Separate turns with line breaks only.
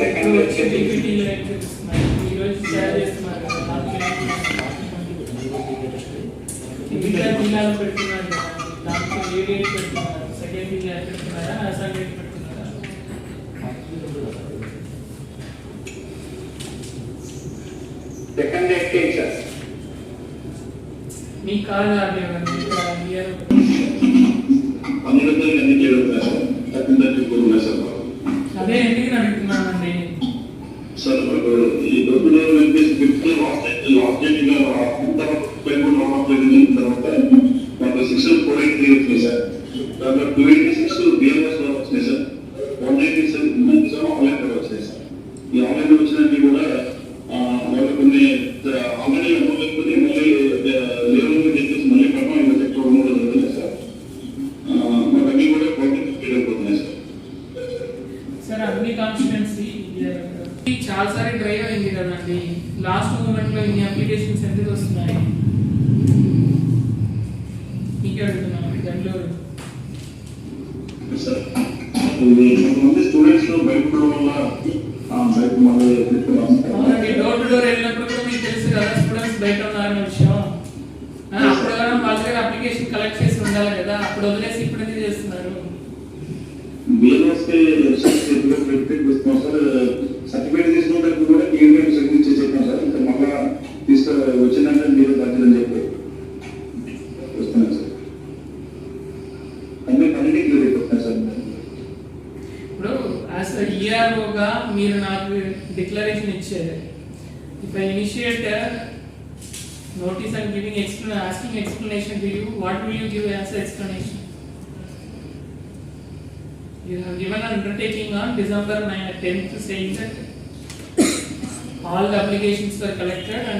Second
వచ్చే
వచ్చేసి
PPT లో ఏం చూపిస్తున్నారు? ఈ రోజు షేర్ చేస్తున్నారు కదా, దాంట్లో ఏం చూపిస్తున్నారు? మిగతా జిల్లాలు పెడుతున్నారు కదా, దాంట్లో ఏ డేట్ పెడుతున్నారు సెకండ్ జిల్లా పెడుతున్నారా అసలు డేట్ పెడుతున్నారా
సెకండ్ డేట్ సార్
మీ కాదు అది ఇయర్
అందులో అన్ని చేయడం సెకండ్ ఉన్నాయి సార్
అదే ఎందుకు
లాస్ట్ లాస్ట్ డేట్గా పేమెంట్ ఆఫ్ జరిగిన తర్వాత మాకు సిక్స్ ఫోర్ ఎయిట్ త్రీ వచ్చినాయి సార్ దాంట్లో టూ ఎయిటీ సిక్స్ బిఎంఎస్లో వచ్చినాయి sir one eighty seven online కూడా వచ్చినాయి సార్ ఈ ఆన్లైన్ వచ్చినవి కూడా ఆ, వాళ్ళు కొన్ని ఆల్రెడీ అమౌంట్ లేకపోతే మళ్ళీ లేవు చెప్పేసి మళ్ళీ కట్టడం ఇంకా సెక్టర్ మూడు జరుగుతున్నాయి సార్ ఆ, మాకు అన్ని కూడా క్వాలిటీ స్పీడ్ అయిపోతున్నాయి సార్
సార్ అన్ని కాన్స్టిట్యున్సీ చాలాసారి డ్రైవ్ అయింది కదండి. లాస్ట్ మూమెంట్లో ఇన్ని అప్లికేషన్స్ ఎందుకు వస్తున్నాయి? మీకే అడుగుతున్నాను బెంగళూరు
కొంతమంది స్టూడెంట్స్ భయపడడం వల్ల బయట
అవునండి డోర్ టు డోర్ వెళ్ళినప్పుడు కూడా మీకు తెలుసు కదా స్టూడెంట్స్ బయట ఉన్నారనే విషయం. ఆ, అప్పుడు కదా వాళ్ళ దగ్గర అప్లికేషన్ కలెక్ట్ చేసి ఉండాలి కదా అప్పుడు వదిలేసి ఇప్పుడు ఎందుకు చేస్తున్నారు
బిఎన్ఎస్
యాజ్ ఈఆర్ఓగా మీరు నాకు డిక్లరేషన్ ఇచ్చారు if I initiate notice and giving explain asking explanation to you what will you give as explanation You have given an undertaking on December 9th, 10th saying that all the applications were collected and